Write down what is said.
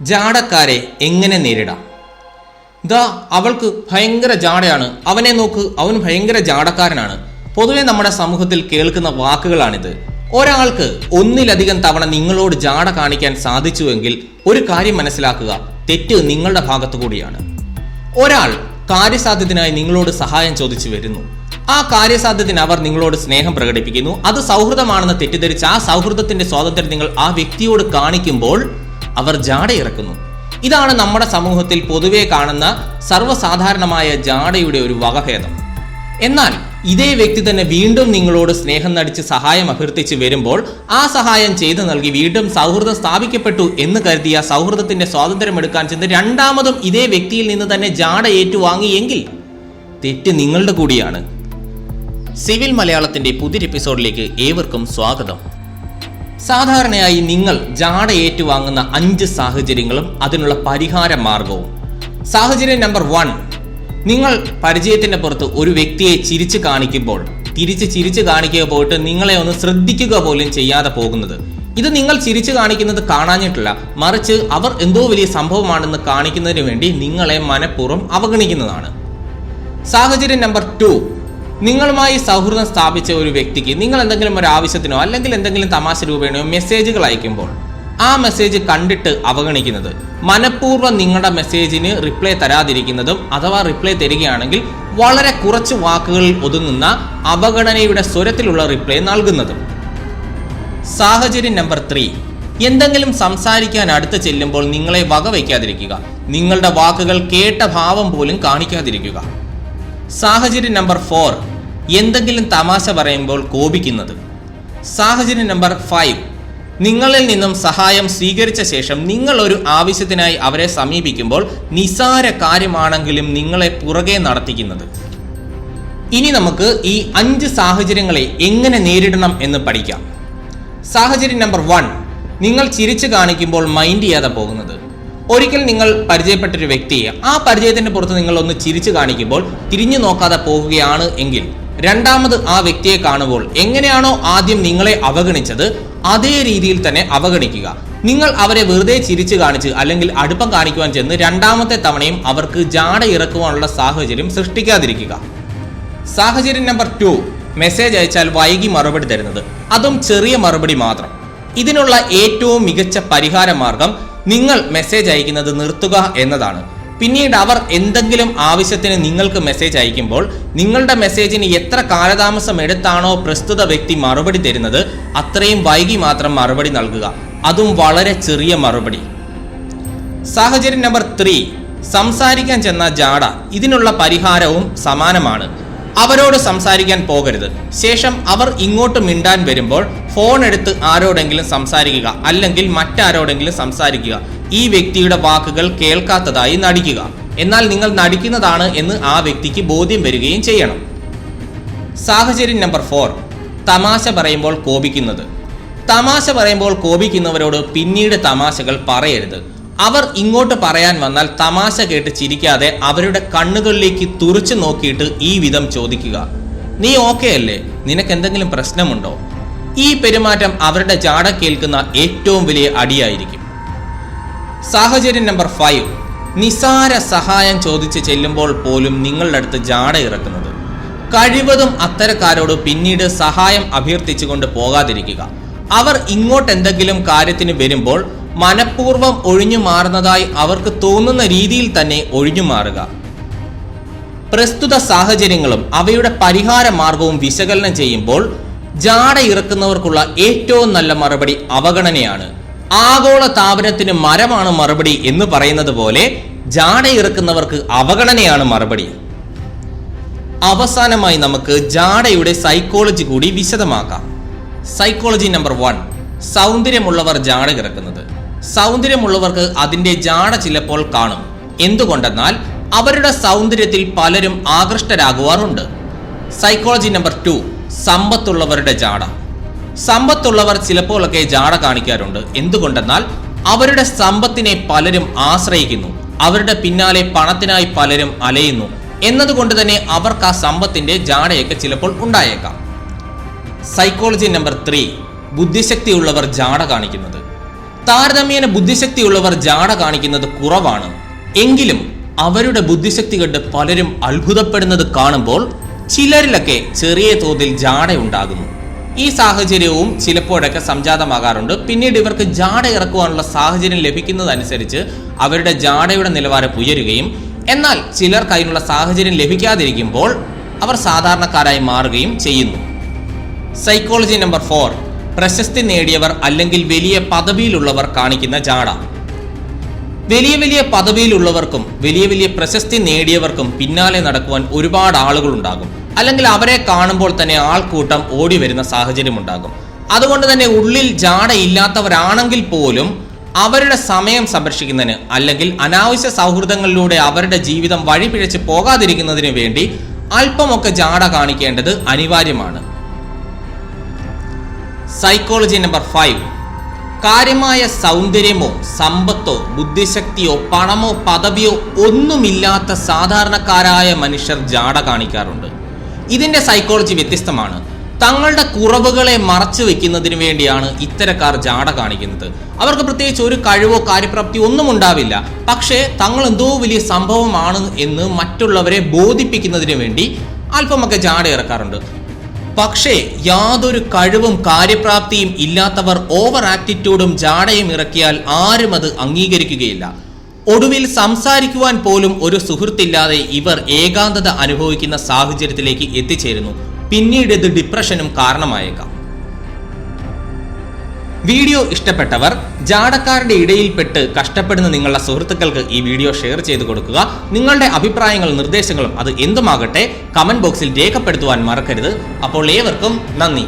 ജാടക്കാരെ എങ്ങനെ നേരിടാം? ദാ അവൾക്ക് ഭയങ്കര ജാടയാണ്. അവനെ നോക്ക് അവൻ ഭയങ്കര ജാടക്കാരനാണ്. പൊതുവെ നമ്മുടെ സമൂഹത്തിൽ കേൾക്കുന്ന വാക്കുകളാണിത്. ഒരാൾക്ക് ഒന്നിലധികം തവണ നിങ്ങളോട് ജാട കാണിക്കാൻ സാധിച്ചുവെങ്കിൽ ഒരു കാര്യം മനസ്സിലാക്കുക തെറ്റ് നിങ്ങളുടെ ഭാഗത്തു കൂടിയാണ്. ഒരാൾ കാര്യസാധ്യത്തിനായി നിങ്ങളോട് സഹായം ചോദിച്ചു വരുന്നു. ആ കാര്യസാധ്യത്തിന് അവർ നിങ്ങളോട് സ്നേഹം പ്രകടിപ്പിക്കുന്നു. അത് സൗഹൃദമാണെന്ന് തെറ്റിദ്ധരിച്ച് ആ സൗഹൃദത്തിന്റെ സ്വാതന്ത്ര്യം നിങ്ങൾ ആ വ്യക്തിയോട് കാണിക്കുമ്പോൾ അവർ ജാട ഇറക്കുന്നു ഇതാണ് നമ്മുടെ സമൂഹത്തിൽ പൊതുവെ കാണുന്ന സർവസാധാരണമായ ജാടയുടെ ഒരു വകഭേദം. എന്നാൽ ഇതേ വ്യക്തി തന്നെ വീണ്ടും നിങ്ങളോട് സ്നേഹം നടിച്ച് സഹായം അഭ്യർത്ഥിച്ച് വരുമ്പോൾ ആ സഹായം ചെയ്തു നൽകി വീണ്ടും സൗഹൃദം സ്ഥാപിക്കപ്പെട്ടു എന്ന് കരുതിയ സൗഹൃദത്തിന്റെ സ്വാതന്ത്ര്യം എടുക്കാൻ ചെന്ന് രണ്ടാമതും ഇതേ വ്യക്തിയിൽ നിന്ന് തന്നെ ജാട ഏറ്റുവാങ്ങിയെങ്കിൽ തെറ്റ് നിങ്ങളുടെ കൂടിയാണ്. സിവിൽ മലയാളത്തിന്റെ പുതിയൊരു എപ്പിസോഡിലേക്ക് ഏവർക്കും സ്വാഗതം. സാധാരണയായി നിങ്ങൾ ജാട ഏറ്റുവാങ്ങുന്ന അഞ്ച് സാഹചര്യങ്ങളും അതിനുള്ള പരിഹാര മാർഗവും. സാഹചര്യം നമ്പർ വൺ നിങ്ങൾ പരിചയത്തിന്റെ പുറത്ത് ഒരു വ്യക്തിയെ ചിരിച്ചു കാണിക്കുമ്പോൾ തിരിച്ച് ചിരിച്ചു കാണിക്കുക പോയിട്ട് നിങ്ങളെ ഒന്ന് ശ്രദ്ധിക്കുക പോലും ചെയ്യാതെ പോകുന്നത്. ഇത് നിങ്ങൾ ചിരിച്ചു കാണിക്കുന്നത് കാണാഞ്ഞിട്ടില്ല. മറിച്ച് അവർ എന്തോ വലിയ സംഭവമാണെന്ന് കാണിക്കുന്നതിന് വേണ്ടി നിങ്ങളെ മനഃപൂർവം അവഗണിക്കുന്നതാണ്. സാഹചര്യം നമ്പർ ടു നിങ്ങളുമായി സൗഹൃദം സ്ഥാപിച്ച ഒരു വ്യക്തിക്ക് നിങ്ങൾ എന്തെങ്കിലും ഒരു ആവശ്യത്തിനോ അല്ലെങ്കിൽ എന്തെങ്കിലും തമാശ രൂപേണയോ മെസ്സേജുകൾ അയക്കുമ്പോൾ ആ മെസ്സേജ് കണ്ടിട്ട് അവഗണിക്കുന്നത് മനഃപൂർവം നിങ്ങളുടെ മെസ്സേജിന് റിപ്ലൈ തരാതിരിക്കുന്നതും അഥവാ റിപ്ലൈ തരികയാണെങ്കിൽ വളരെ കുറച്ച് വാക്കുകളിൽ ഒതുങ്ങുന്ന അവഗണനയുടെ സ്വരത്തിലുള്ള റിപ്ലൈ നൽകുന്നതും. സാഹചര്യം നമ്പർ ത്രീ എന്തെങ്കിലും സംസാരിക്കാൻ അടുത്ത് ചെല്ലുമ്പോൾ നിങ്ങളെ വകവയ്ക്കാതിരിക്കുക. നിങ്ങളുടെ വാക്കുകൾ കേട്ട ഭാവം പോലും കാണിക്കാതിരിക്കുക. സാഹചര്യം നമ്പർ ഫോർ എന്തെങ്കിലും തമാശ പറയുമ്പോൾ കോപിക്കുന്നത്. സാഹചര്യം നമ്പർ ഫൈവ് നിങ്ങളിൽ നിന്നും സഹായം സ്വീകരിച്ച ശേഷം നിങ്ങൾ ഒരു ആവശ്യത്തിനായി അവരെ സമീപിക്കുമ്പോൾ നിസാര കാര്യമാണെങ്കിലും നിങ്ങളെ പുറകെ നടത്തിക്കുന്നത്. ഇനി നമുക്ക് ഈ അഞ്ച് സാഹചര്യങ്ങളെ എങ്ങനെ നേരിടണം എന്ന് പഠിക്കാം. സാഹചര്യം നമ്പർ വൺ നിങ്ങൾ ചിരിച്ചു കാണിക്കുമ്പോൾ മൈൻഡ് ചെയ്യാതെ പോകുന്നത്. ഒരിക്കൽ നിങ്ങൾ പരിചയപ്പെട്ടൊരു വ്യക്തിയെ ആ പരിചയത്തിന്റെ പുറത്ത് നിങ്ങൾ ഒന്ന് ചിരിച്ചു കാണിക്കുമ്പോൾ തിരിഞ്ഞു നോക്കാതെ പോകുകയാണ് എങ്കിൽ രണ്ടാമത് ആ വ്യക്തിയെ കാണുമ്പോൾ എങ്ങനെയാണോ ആദ്യം നിങ്ങളെ അവഗണിച്ചത് അതേ രീതിയിൽ തന്നെ അവഗണിക്കുക. നിങ്ങൾ അവരെ വെറുതെ ചിരിച്ചു കാണിച്ച് അല്ലെങ്കിൽ അടുപ്പം കാണിക്കുവാൻ ചെന്ന് രണ്ടാമത്തെ തവണയും അവർക്ക് ജാട ഇറക്കുവാനുള്ള സാഹചര്യം സൃഷ്ടിക്കാതിരിക്കുക. സാഹചര്യം നമ്പർ ടു മെസ്സേജ് അയച്ചാൽ വൈകി മറുപടി തരുന്നത്. അതും ചെറിയ മറുപടി മാത്രം. ഇതിനുള്ള ഏറ്റവും മികച്ച പരിഹാര മാർഗം നിങ്ങൾ മെസ്സേജ് അയക്കുന്നത് നിർത്തുക എന്നതാണ്. പിന്നീട് അവർ എന്തെങ്കിലും ആവശ്യത്തിന് നിങ്ങൾക്ക് മെസ്സേജ് അയക്കുമ്പോൾ നിങ്ങളുടെ മെസ്സേജിന് എത്ര കാലതാമസം എടുത്താണോ പ്രസ്തുത വ്യക്തി മറുപടി തരുന്നത് അത്രയും വൈകി മാത്രം മറുപടി നൽകുക. അതും വളരെ ചെറിയ മറുപടി. സാഹചര്യം നമ്പർ ത്രീ സംസാരിക്കാൻ ചെന്ന ജാട ഇതിനുള്ള പരിഹാരവും സമാനമാണ്. അവരോട് സംസാരിക്കാൻ പോകരുത്. ശേഷം അവർ ഇങ്ങോട്ട് മിണ്ടാൻ വരുമ്പോൾ ഫോൺ എടുത്ത് ആരോടെങ്കിലും സംസാരിക്കുക അല്ലെങ്കിൽ മറ്റാരോടെങ്കിലും സംസാരിക്കുക. ഈ വ്യക്തിയുടെ വാക്കുകൾ കേൾക്കാത്തതായി നടിക്കുക. എന്നാൽ നിങ്ങൾ നടിക്കുന്നതാണ് എന്ന് ആ വ്യക്തിക്ക് ബോധ്യം വരികയും ചെയ്യണം. സാഹചര്യം നമ്പർ ഫോർ തമാശ പറയുമ്പോൾ കോപിക്കുന്നത്. തമാശ പറയുമ്പോൾ കോപിക്കുന്നവരോട് പിന്നീട് തമാശകൾ പറയരുത്. അവർ ഇങ്ങോട്ട് പറയാൻ വന്നാൽ തമാശ കേട്ട് ചിരിക്കാതെ അവരുടെ കണ്ണുകളിലേക്ക് തുറച്ചു നോക്കിയിട്ട് ഈ വിധം ചോദിക്കുക. നീ ഓക്കെ അല്ലേ? നിനക്ക് എന്തെങ്കിലും പ്രശ്നമുണ്ടോ? ഈ പെരുമാറ്റം അവരുടെ ജാട കേൾക്കുന്ന ഏറ്റവും വലിയ അടിയായിരിക്കും. സാഹചര്യം നമ്പർ ഫൈവ് നിസാര സഹായം ചോദിച്ച് ചെല്ലുമ്പോൾ പോലും നിങ്ങളുടെ അടുത്ത് ജാട ഇറക്കുന്നത്. കഴിവതും അത്തരക്കാരോട് പിന്നീട് സഹായം അഭ്യർത്ഥിച്ചുകൊണ്ട് പോകാതിരിക്കുക. അവർ ഇങ്ങോട്ട് എന്തെങ്കിലും കാര്യത്തിന് വരുമ്പോൾ മനഃപൂർവം ഒഴിഞ്ഞു മാറുന്നതായി അവർക്ക് തോന്നുന്ന രീതിയിൽ തന്നെ ഒഴിഞ്ഞു മാറുക. പ്രസ്തുത സാഹചര്യങ്ങളും അവയുടെ പരിഹാര മാർഗവും വിശകലനം ചെയ്യുമ്പോൾ ജാട ഇറക്കുന്നവർക്കുള്ള ഏറ്റവും നല്ല മറുപടി അവഗണനയാണ്. ആഗോള താപനത്തിന് മരമാണ് മറുപടി എന്ന് പറയുന്നത് പോലെ ജാട ഇറക്കുന്നവർക്ക് അവഗണനയാണ് മറുപടി. അവസാനമായി നമുക്ക് ജാടയുടെ സൈക്കോളജി കൂടി വിശദമാക്കാം. സൈക്കോളജി നമ്പർ വൺ സൗന്ദര്യമുള്ളവർ ജാട ഇറക്കുന്നത്. സൗന്ദര്യമുള്ളവർക്ക് അതിന്റെ ജാട ചിലപ്പോൾ കാണും. എന്തുകൊണ്ടെന്നാൽ അവരുടെ സൗന്ദര്യത്തിൽ പലരും ആകൃഷ്ടരാകുവാറുണ്ട്. സൈക്കോളജി നമ്പർ ടു സമ്പത്തുള്ളവരുടെ ജാട. സമ്പത്തുള്ളവർ ചിലപ്പോഴൊക്കെ ജാട കാണിക്കാറുണ്ട്. എന്തുകൊണ്ടെന്നാൽ അവരുടെ സമ്പത്തിനെ പലരും ആശ്രയിക്കുന്നു. അവരുടെ പിന്നാലെ പണത്തിനായി പലരും അലയുന്നു. എന്നതുകൊണ്ട് തന്നെ അവർക്ക് ആ സമ്പത്തിന്റെ ജാടയൊക്കെ ചിലപ്പോൾ ഉണ്ടായേക്കാം. സൈക്കോളജി നമ്പർ ത്രീ ബുദ്ധിശക്തിയുള്ളവർ ജാട കാണിക്കുന്നത്. താരതമ്യേന ബുദ്ധിശക്തിയുള്ളവർ ജാട കാണിക്കുന്നത് കുറവാണ്. എങ്കിലും അവരുടെ ബുദ്ധിശക്തി കണ്ട് പലരും അത്ഭുതപ്പെടുന്നത് കാണുമ്പോൾ ചിലരിലൊക്കെ ചെറിയ തോതിൽ ജാട ഉണ്ടാകുന്നു ഈ സാഹചര്യവും ചിലപ്പോഴൊക്കെ സംജാതമാകാറുണ്ട്. പിന്നീട് ഇവർക്ക് ജാട ഇറക്കുവാനുള്ള സാഹചര്യം ലഭിക്കുന്നതനുസരിച്ച് അവരുടെ ജാടയുടെ നിലവാരം ഉയരുകയും എന്നാൽ ചിലർക്ക് അതിനുള്ള സാഹചര്യം ലഭിക്കാതിരിക്കുമ്പോൾ അവർ സാധാരണക്കാരായി മാറുകയും ചെയ്യുന്നു. സൈക്കോളജി നമ്പർ ഫോർ പ്രശസ്തി നേടിയവർ അല്ലെങ്കിൽ വലിയ പദവിയിലുള്ളവർ കാണിക്കുന്ന ജാട. വലിയ വലിയ പദവിയിലുള്ളവർക്കും വലിയ വലിയ പ്രശസ്തി നേടിയവർക്കും പിന്നാലെ നടക്കുവാൻ ഒരുപാട് ആളുകൾ ഉണ്ടാകും അല്ലെങ്കിൽ അവരെ കാണുമ്പോൾ തന്നെ ആൾക്കൂട്ടം ഓടി വരുന്ന സാഹചര്യം ഉണ്ടാകും അതുകൊണ്ട് തന്നെ ഉള്ളിൽ ജാട ഇല്ലാത്തവരാണെങ്കിൽ പോലും അവരുടെ സമയം സംരക്ഷിക്കുന്നതിന് അല്ലെങ്കിൽ അനാവശ്യ സൗഹൃദങ്ങളിലൂടെ അവരുടെ ജീവിതം വഴിപിഴച്ച് പോകാതിരിക്കുന്നതിന് വേണ്ടി അല്പമൊക്കെ ജാട കാണിക്കേണ്ടത് അനിവാര്യമാണ്. സൈക്കോളജി നമ്പർ ഫൈവ് കാര്യമായ സൗന്ദര്യമോ സമ്പത്തോ ബുദ്ധിശക്തിയോ പണമോ പദവിയോ ഒന്നുമില്ലാത്ത സാധാരണക്കാരായ മനുഷ്യർ ജാട കാണിക്കാറുണ്ട്. ഇതിന്റെ സൈക്കോളജി വ്യത്യസ്തമാണ്. തങ്ങളുടെ കുറവുകളെ മറച്ചു വെക്കുന്നതിന് വേണ്ടിയാണ് ഇത്തരക്കാർ ജാട കാണിക്കുന്നത്. അവർക്ക് പ്രത്യേകിച്ച് ഒരു കഴിവോ കാര്യപ്രാപ്തി ഒന്നും ഉണ്ടാവില്ല. പക്ഷേ തങ്ങൾ എന്തോ വലിയ സംഭവമാണ് എന്ന് മറ്റുള്ളവരെ ബോധിപ്പിക്കുന്നതിന് വേണ്ടി അല്പമൊക്കെ ജാട ഇറക്കാറുണ്ട്. പക്ഷേ യാതൊരു കഴിവും കാര്യപ്രാപ്തിയും ഇല്ലാത്തവർ ഓവർ ആറ്റിറ്റ്യൂഡും ജാടയും ഇറക്കിയാൽ ആരും അത് അംഗീകരിക്കുകയില്ല. ഒടുവിൽ സംസാരിക്കുവാൻ പോലും ഒരു സുഹൃത്തില്ലാതെ ഇവർ ഏകാന്തത അനുഭവിക്കുന്ന സാഹചര്യത്തിലേക്ക് എത്തിച്ചേരുന്നു. പിന്നീട് ഇത് ഡിപ്രഷനും കാരണമായേക്കാം. വീഡിയോ ഇഷ്ടപ്പെട്ടവർ ജാടക്കാരുടെ ഇടയിൽപ്പെട്ട് കഷ്ടപ്പെടുന്ന നിങ്ങളുടെ സുഹൃത്തുക്കൾക്ക് ഈ വീഡിയോ ഷെയർ ചെയ്ത് കൊടുക്കുക. നിങ്ങളുടെ അഭിപ്രായങ്ങളും നിർദ്ദേശങ്ങളും അത് എന്തുമാകട്ടെ കമന്റ് ബോക്സിൽ രേഖപ്പെടുത്തുവാൻ മറക്കരുത്. അപ്പോൾ ഏവർക്കും നന്ദി.